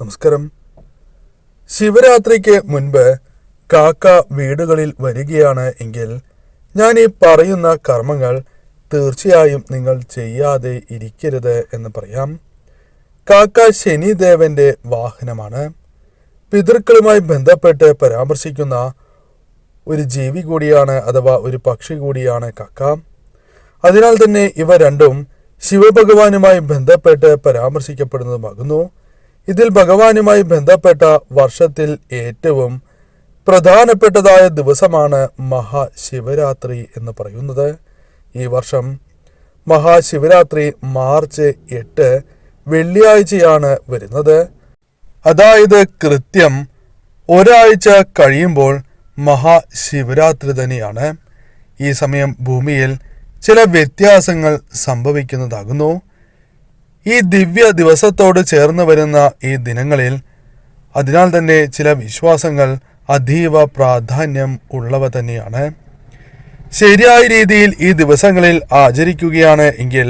നമസ്കാരം. ശിവരാത്രിക്ക് മുൻപ് കാക്ക വീടുകളിൽ വരികയാണ് എങ്കിൽ ഞാൻ ഈ പറയുന്ന കർമ്മങ്ങൾ തീർച്ചയായും നിങ്ങൾ ചെയ്യാതെ ഇരിക്കരുത് എന്ന് പറയാം. കാക്ക ശനിദേവന്റെ വാഹനമാണ്. പിതൃക്കളുമായി ബന്ധപ്പെട്ട് പരാമർശിക്കുന്ന ഒരു ജീവി കൂടിയാണ് അഥവാ ഒരു പക്ഷി കൂടിയാണ് കാക്ക. അതിനാൽ തന്നെ ഇവ രണ്ടും ശിവഭഗവാനുമായി ബന്ധപ്പെട്ട് പരാമർശിക്കപ്പെടുന്നതുമാകുന്നു. ഇതിൽ ഭഗവാനുമായി ബന്ധപ്പെട്ട വർഷത്തിൽ ഏറ്റവും പ്രധാനപ്പെട്ടതായ ദിവസമാണ് മഹാശിവരാത്രി എന്ന് പറയുന്നത്. ഈ വർഷം മഹാശിവരാത്രി മാർച്ച് എട്ട് വെള്ളിയാഴ്ചയാണ് വരുന്നത്. അതായത് കൃത്യം ഒരാഴ്ച കഴിയുമ്പോൾ മഹാശിവരാത്രി തന്നെയാണ്. ഈ സമയം ഭൂമിയിൽ ചില വ്യത്യാസങ്ങൾ സംഭവിക്കുന്നതാകുന്നു. ഈ ദിവ്യ ദിവസത്തോട് ചേർന്ന് വരുന്ന ഈ ദിനങ്ങളിൽ അതിനാൽ തന്നെ ചില വിശ്വാസങ്ങൾ അതീവ പ്രാധാന്യം ഉള്ളവ തന്നെയാണ്. ശരിയായ രീതിയിൽ ഈ ദിവസങ്ങളിൽ ആചരിക്കുകയാണ് എങ്കിൽ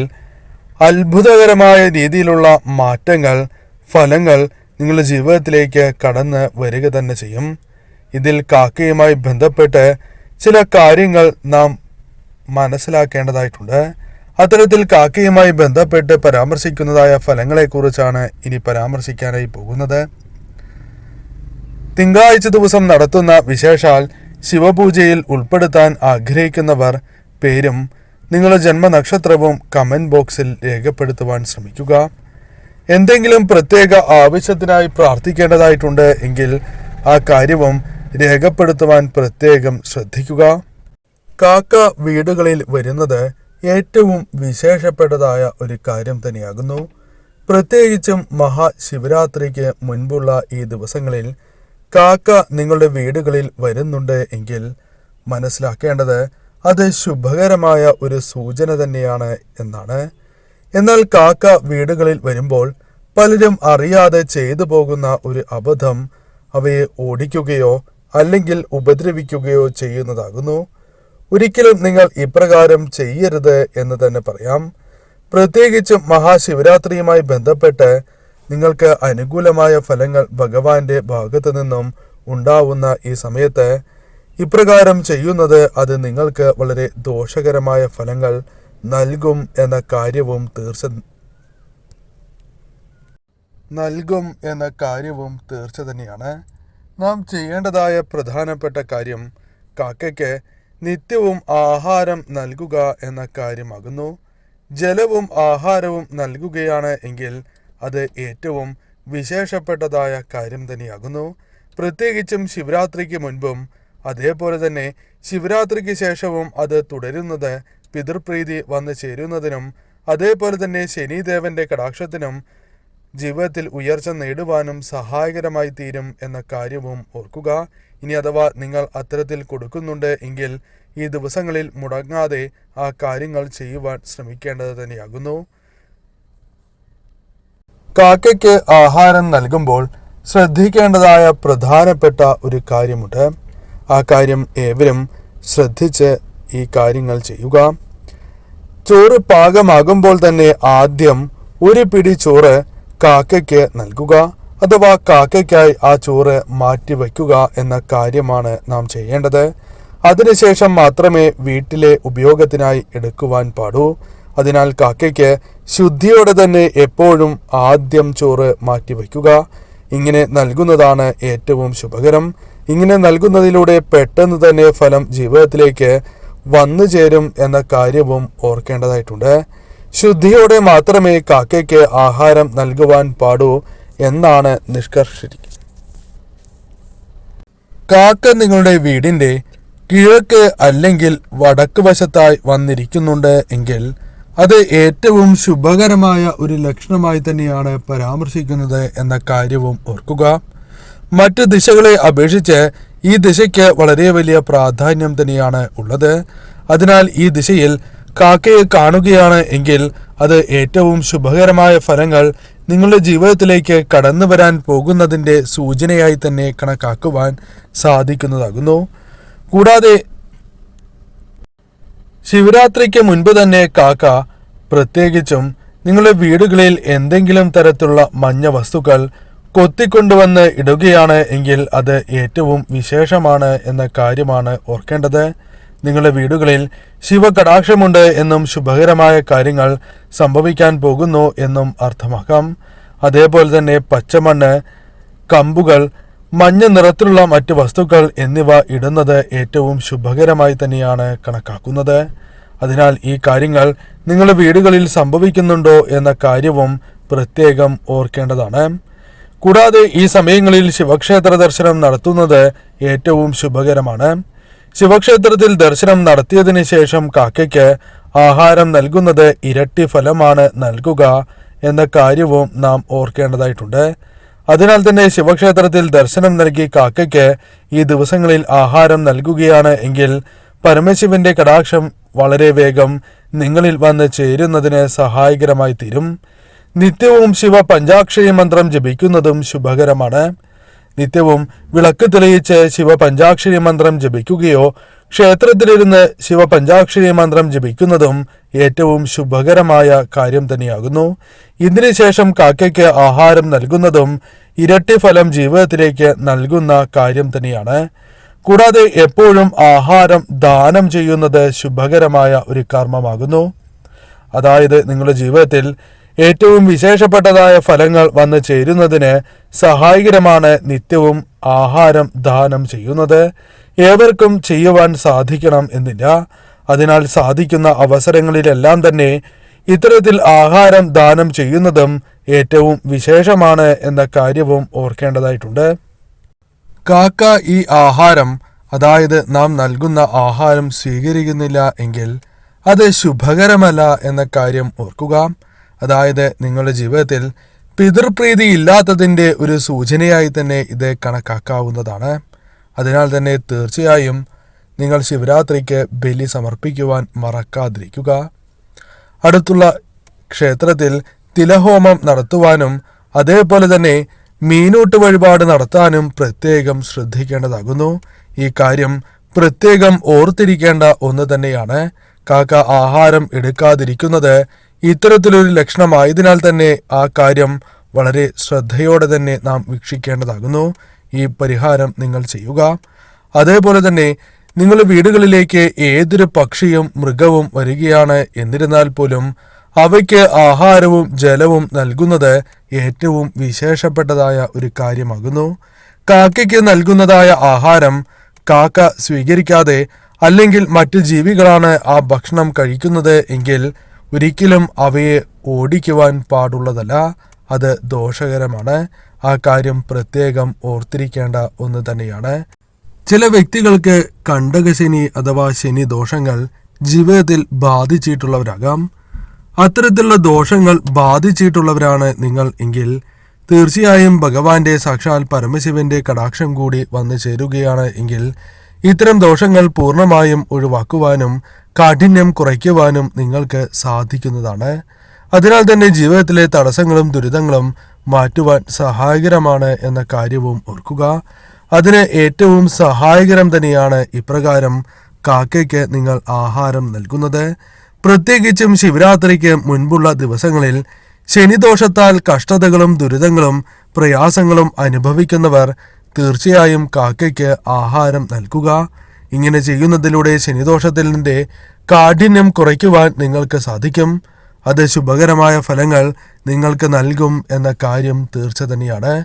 അത്ഭുതകരമായ രീതിയിലുള്ള മാറ്റങ്ങൾ ഫലങ്ങൾ നിങ്ങളുടെ ജീവിതത്തിലേക്ക് കടന്ന് വരിക തന്നെ ചെയ്യും. ഇതിൽ കാക്കയുമായി ബന്ധപ്പെട്ട് ചില കാര്യങ്ങൾ നാം മനസ്സിലാക്കേണ്ടതായിട്ടുണ്ട്. അത്തരത്തിൽ കാക്കയുമായി ബന്ധപ്പെട്ട് പരാമർശിക്കുന്നതായ ഫലങ്ങളെക്കുറിച്ചാണ് ഇനി പരാമർശിക്കാനായി പോകുന്നത്. തിങ്കളാഴ്ച ദിവസം നടത്തുന്ന വിശേഷാൽ ശിവപൂജയിൽ ഉൾപ്പെടുത്താൻ ആഗ്രഹിക്കുന്നവർ പേരും നിങ്ങളുടെ ജന്മനക്ഷത്രവും കമന്റ് ബോക്സിൽ രേഖപ്പെടുത്തുവാൻ ശ്രമിക്കുക. എന്തെങ്കിലും പ്രത്യേക ആവശ്യത്തിനായി പ്രാർത്ഥിക്കേണ്ടതായിട്ടുണ്ട് എങ്കിൽ ആ കാര്യവും രേഖപ്പെടുത്തുവാൻ പ്രത്യേകം ശ്രദ്ധിക്കുക. കാക്ക വീടുകളിൽ വരുന്നത് ഏറ്റവും വിശേഷപ്പെട്ടതായ ഒരു കാര്യം തന്നെയാകുന്നു. പ്രത്യേകിച്ചും മഹാശിവരാത്രിക്ക് മുൻപുള്ള ഈ ദിവസങ്ങളിൽ കാക്ക നിങ്ങളുടെ വീടുകളിൽ വരുന്നുണ്ട് എങ്കിൽ മനസ്സിലാക്കേണ്ടത് അത് ശുഭകരമായ ഒരു സൂചന തന്നെയാണ് എന്നാണ്. എന്നാൽ കാക്ക വീടുകളിൽ വരുമ്പോൾ പലരും അറിയാതെ ചെയ്തു പോകുന്ന ഒരു അബദ്ധം അവയെ ഓടിക്കുകയോ അല്ലെങ്കിൽ ഉപദ്രവിക്കുകയോ ചെയ്യുന്നതാകുന്നു. ഒരിക്കലും നിങ്ങൾ ഇപ്രകാരം ചെയ്യരുത് എന്ന് തന്നെ പറയാം. പ്രത്യേകിച്ചും മഹാശിവരാത്രിയുമായി ബന്ധപ്പെട്ട് നിങ്ങൾക്ക് അനുകൂലമായ ഫലങ്ങൾ ഭഗവാന്റെ ഭാഗത്തു നിന്നും ഉണ്ടാവുന്ന ഈ സമയത്ത് ഇപ്രകാരം ചെയ്യുന്നത് അത് നിങ്ങൾക്ക് വളരെ ദോഷകരമായ ഫലങ്ങൾ നൽകും എന്ന കാര്യവും തീർച്ച നൽകും എന്ന കാര്യവും തീർച്ച തന്നെയാണ്. നാം ചെയ്യേണ്ടതായ പ്രധാനപ്പെട്ട കാര്യം കാക്കയ്ക്ക് നിത്യവും ആഹാരം നൽകുക എന്ന കാര്യമാകുന്നു. ജലവും ആഹാരവും നൽകുകയാണ് എങ്കിൽ അത് ഏറ്റവും വിശേഷപ്പെട്ടതായ കാര്യം തന്നെയാകുന്നു. പ്രത്യേകിച്ചും ശിവരാത്രിക്ക് മുൻപും അതേപോലെ തന്നെ ശിവരാത്രിക്ക് ശേഷവും അത് തുടരുന്നത് പിതൃപ്രീതി വന്നു ചേരുന്നതിനും അതേപോലെ തന്നെ ശനിദേവന്റെ കടാക്ഷത്തിനും ജീവിതത്തിൽ ഉയർച്ച നേടുവാനും സഹായകരമായി തീരും എന്ന കാര്യവും ഓർക്കുക. ഇനി അഥവാ നിങ്ങൾ അത്തരത്തിൽ കൊടുക്കുന്നുണ്ട് എങ്കിൽ ഈ ദിവസങ്ങളിൽ മുടങ്ങാതെ ആ കാര്യങ്ങൾ ചെയ്യുവാൻ ശ്രമിക്കേണ്ടത് തന്നെയാകുന്നു. കാക്കയ്ക്ക് ആഹാരം നൽകുമ്പോൾ ശ്രദ്ധിക്കേണ്ടതായ പ്രധാനപ്പെട്ട ഒരു കാര്യമുണ്ട്. ആ കാര്യം ഏവരും ശ്രദ്ധിച്ച് ഈ കാര്യങ്ങൾ ചെയ്യുക. ചോറ് പാകമാകുമ്പോൾ തന്നെ ആദ്യം ഒരു പിടി ചോറ് കാക്കയ്ക്ക് നൽകുക. അഥവാ കാക്കയ്ക്കായി ആ ചോറ് മാറ്റി വയ്ക്കുക എന്ന കാര്യമാണ് നാം ചെയ്യേണ്ടത്. അതിനുശേഷം മാത്രമേ വീട്ടിലെ ഉപയോഗത്തിനായി എടുക്കുവാൻ പാടൂ. അതിനാൽ കാക്കയ്ക്ക് ശുദ്ധിയോടെ തന്നെ എപ്പോഴും ആദ്യം ചോറ് മാറ്റി വയ്ക്കുക ഇങ്ങനെ നൽകുന്നതാണ് ഏറ്റവും ശുഭകരം. ഇങ്ങനെ നൽകുന്നതിലൂടെ പെട്ടെന്ന് തന്നെ ഫലം ജീവിതത്തിലേക്ക് വന്നു ചേരും എന്ന കാര്യവും ഓർക്കേണ്ടതായിട്ടുണ്ട്. ശുദ്ധിയോടെ മാത്രമേ കാക്കയ്ക്ക് ആഹാരം നൽകുവാൻ പാടൂ. എന്നാണ് നിഷ്കർഷിച്ചിരിക്കുന്നത് കാക്ക നിങ്ങളുടെ വീടിന്റെ കിഴക്ക് അല്ലെങ്കിൽ വടക്ക് വശത്തായി വന്നിരിക്കുന്നുണ്ട് എങ്കിൽ അത് ഏറ്റവും ശുഭകരമായ ഒരു ലക്ഷണമായി തന്നെയാണ് പരാമർശിക്കുന്നത് എന്ന കാര്യവും ഓർക്കുക. മറ്റ് ദിശകളെ അപേക്ഷിച്ച് ഈ ദിശയ്ക്ക് വളരെ വലിയ പ്രാധാന്യം തന്നെയാണ് ഉള്ളത്. അതിനാൽ ഈ ദിശയിൽ കാക്കയെ കാണുകയാണ് എങ്കിൽ അത് ഏറ്റവും ശുഭകരമായ ഫലങ്ങൾ നിങ്ങളുടെ ജീവിതത്തിലേക്ക് കടന്നു വരാൻ പോകുന്നതിന്റെ സൂചനയായി തന്നെ കണക്കാക്കുവാൻ സാധിക്കുന്നതാകുന്നു. കൂടാതെ ശിവരാത്രിക്ക് മുൻപ് തന്നെ കാക്ക പ്രത്യേകിച്ചും നിങ്ങളുടെ വീടുകളിൽ എന്തെങ്കിലും തരത്തിലുള്ള മഞ്ഞ വസ്തുക്കൾ കൊത്തിക്കൊണ്ടുവന്ന് ഇടുകയാണ് എങ്കിൽ അത് ഏറ്റവും വിശേഷമാണ് എന്ന കാര്യമാണ് ഓർക്കേണ്ടത്. നിങ്ങളുടെ വീടുകളിൽ ശിവകടാക്ഷമുണ്ട് എന്നും ശുഭകരമായ കാര്യങ്ങൾ സംഭവിക്കാൻ പോകുന്നു എന്നും അർത്ഥമാക്കാം. അതേപോലെ തന്നെ പച്ചമണ്ണ് കമ്പുകൾ മഞ്ഞ നിറത്തിലുള്ള മറ്റ് വസ്തുക്കൾ എന്നിവ ഇടുന്നത് ഏറ്റവും ശുഭകരമായി തന്നെയാണ് കണക്കാക്കുന്നത്. അതിനാൽ ഈ കാര്യങ്ങൾ നിങ്ങളുടെ വീടുകളിൽ സംഭവിക്കുന്നുണ്ടോ എന്ന കാര്യവും പ്രത്യേകം ഓർക്കേണ്ടതാണ്. കൂടാതെ ഈ സമയങ്ങളിൽ ശിവക്ഷേത്ര ദർശനം നടത്തുന്നത് ഏറ്റവും ശുഭകരമാണ്. ശിവക്ഷേത്രത്തിൽ ദർശനം നടത്തിയതിന് ശേഷം കാക്കയ്ക്ക് ആഹാരം നൽകുന്നത് ഇരട്ടി ഫലമാണ് നൽകുക എന്ന കാര്യവും നാം ഓർക്കേണ്ടതായിട്ടുണ്ട്. അതിനാൽ തന്നെ ശിവക്ഷേത്രത്തിൽ ദർശനം നൽകി കാക്കയ്ക്ക് ഈ ദിവസങ്ങളിൽ ആഹാരം നൽകുകയാണ് എങ്കിൽ പരമശിവന്റെ കടാക്ഷം വളരെ വേഗം നിങ്ങളിൽ വന്ന് ചേരുന്നതിന് സഹായകരമായി തീരും. നിത്യവും ശിവ പഞ്ചാക്ഷരി മന്ത്രം ജപിക്കുന്നതും ശുഭകരമാണ്. നിത്യവും വിളക്ക് തെളിയിച്ച് ശിവ പഞ്ചാക്ഷരി മന്ത്രം ജപിക്കുകയോ ക്ഷേത്രത്തിലിരുന്ന് ശിവ പഞ്ചാക്ഷരി മന്ത്രം ജപിക്കുന്നതും ഏറ്റവും ശുഭകരമായ കാര്യം തന്നെയാകുന്നു. ഇതിനുശേഷം കാക്കയ്ക്ക് ആഹാരം നൽകുന്നതും ഇരട്ടി ഫലം ജീവിതത്തിലേക്ക് നൽകുന്ന കാര്യം തന്നെയാണ്. കൂടാതെ എപ്പോഴും ആഹാരം ദാനം ചെയ്യുന്നത് ശുഭകരമായ ഒരു കർമ്മമാകുന്നു. അതായത് നിങ്ങളുടെ ജീവിതത്തിൽ ഏറ്റവും വിശേഷപ്പെട്ടതായ ഫലങ്ങൾ വന്നു ചേരുന്നതിന് സഹായകരമാണ് നിത്യവും ആഹാരം ദാനം ചെയ്യുന്നത്. ഏവർക്കും ചെയ്യുവാൻ സാധിക്കണം എന്നില്ല. അതിനാൽ സാധിക്കുന്ന അവസരങ്ങളിലെല്ലാം തന്നെ ഇത്തരത്തിൽ ആഹാരം ദാനം ചെയ്യുന്നതും ഏറ്റവും വിശേഷമാണ് എന്ന കാര്യവും ഓർക്കേണ്ടതായിട്ടുണ്ട്. കാക്ക ഈ ആഹാരം അതായത് നാം നൽകുന്ന ആഹാരം സ്വീകരിക്കുന്നില്ല എങ്കിൽ അത് ശുഭകരമല്ല എന്ന കാര്യം ഓർക്കുക. അതായത് നിങ്ങളുടെ ജീവിതത്തിൽ പിതൃപ്രീതി ഇല്ലാത്തതിന്റെ ഒരു സൂചനയായി തന്നെ ഇത് കണക്കാക്കാവുന്നതാണ്. അതിനാൽ തന്നെ തീർച്ചയായും നിങ്ങൾ ശിവരാത്രിക്ക് ബലി സമർപ്പിക്കുവാൻ മറക്കാതിരിക്കുക. അടുത്തുള്ള ക്ഷേത്രത്തിൽ തിലഹോമം നടത്തുവാനും അതേപോലെ തന്നെ മീനൂട്ട് വഴിപാട് നടത്താനും പ്രത്യേകം ശ്രദ്ധിക്കേണ്ടതാകുന്നു. ഈ കാര്യം പ്രത്യേകം ഓർത്തിരിക്കേണ്ട ഒന്ന് തന്നെയാണ്. കാക്ക ആഹാരം എടുക്കാതിരിക്കുന്നത് ഇത്തരത്തിലൊരു ലക്ഷണമായതിനാൽ തന്നെ ആ കാര്യം വളരെ ശ്രദ്ധയോടെ തന്നെ നാം വീക്ഷിക്കേണ്ടതാകുന്നു. ഈ പരിഹാരം നിങ്ങൾ ചെയ്യുക. അതേപോലെ തന്നെ നിങ്ങളുടെ വീടുകളിലേക്ക് ഏതൊരു പക്ഷിയും മൃഗവും വരികയാണ് എന്നിരുന്നാൽ പോലും അവയ്ക്ക് ആഹാരവും ജലവും നൽകുന്നത് ഏറ്റവും വിശേഷപ്പെട്ടതായ ഒരു കാര്യമാകുന്നു. കാക്കയ്ക്ക് നൽകുന്നതായ ആഹാരം കാക്ക സ്വീകരിക്കാതെ അല്ലെങ്കിൽ മറ്റ് ജീവികളാണ് ആ ഭക്ഷണം കഴിക്കുന്നത് എങ്കിൽ ഒരിക്കലും അവയെ ഓടിക്കുവാൻ പാടുള്ളതല്ല അത് ദോഷകരമാണ്. ആ കാര്യം പ്രത്യേകം ഓർത്തിരിക്കേണ്ട ഒന്ന് തന്നെയാണ്. ചില വ്യക്തികൾക്ക് കണ്ടകശനി അഥവാ ശനി ദോഷങ്ങൾ ജീവിതത്തിൽ ബാധിച്ചിട്ടുള്ളവരാകാം. അത്തരത്തിലുള്ള ദോഷങ്ങൾ ബാധിച്ചിട്ടുള്ളവരാണ് നിങ്ങൾ എങ്കിൽ തീർച്ചയായും ഭഗവാന്റെ സാക്ഷാൽ പരമശിവന്റെ കടാക്ഷം കൂടി വന്നു ചേരുകയാണ് എങ്കിൽ ഇത്തരം ദോഷങ്ങൾ പൂർണമായും ഒഴിവാക്കുവാനും കാഠിന്യം കുറയ്ക്കുവാനും നിങ്ങൾക്ക് സാധിക്കുന്നതാണ്. അതിനാൽ തന്നെ ജീവിതത്തിലെ തടസ്സങ്ങളും ദുരിതങ്ങളും മാറ്റുവാൻ സഹായകരമാണ് എന്ന കാര്യവും ഓർക്കുക. അതിന് ഏറ്റവും സഹായകരം തന്നെയാണ് ഇപ്രകാരം കാക്കയ്ക്ക് നിങ്ങൾ ആഹാരം നൽകുന്നത്. പ്രത്യേകിച്ചും ശിവരാത്രിക്ക് മുൻപുള്ള ദിവസങ്ങളിൽ ശനിദോഷത്താൽ കഷ്ടതകളും ദുരിതങ്ങളും പ്രയാസങ്ങളും അനുഭവിക്കുന്നവർ തീർച്ചയായും കാക്കയ്ക്ക് ആഹാരം നൽകുക. ഇങ്ങനെ ചെയ്യുന്നതിലൂടെ ശനിദോഷത്തിന്റെ കാഠിന്യം കുറയ്ക്കുവാൻ നിങ്ങൾക്ക് സാധിക്കും. അത് ശുഭകരമായ ഫലങ്ങൾ നിങ്ങൾക്ക് നൽകും എന്ന കാര്യം തീർച്ച തന്നെയാണ്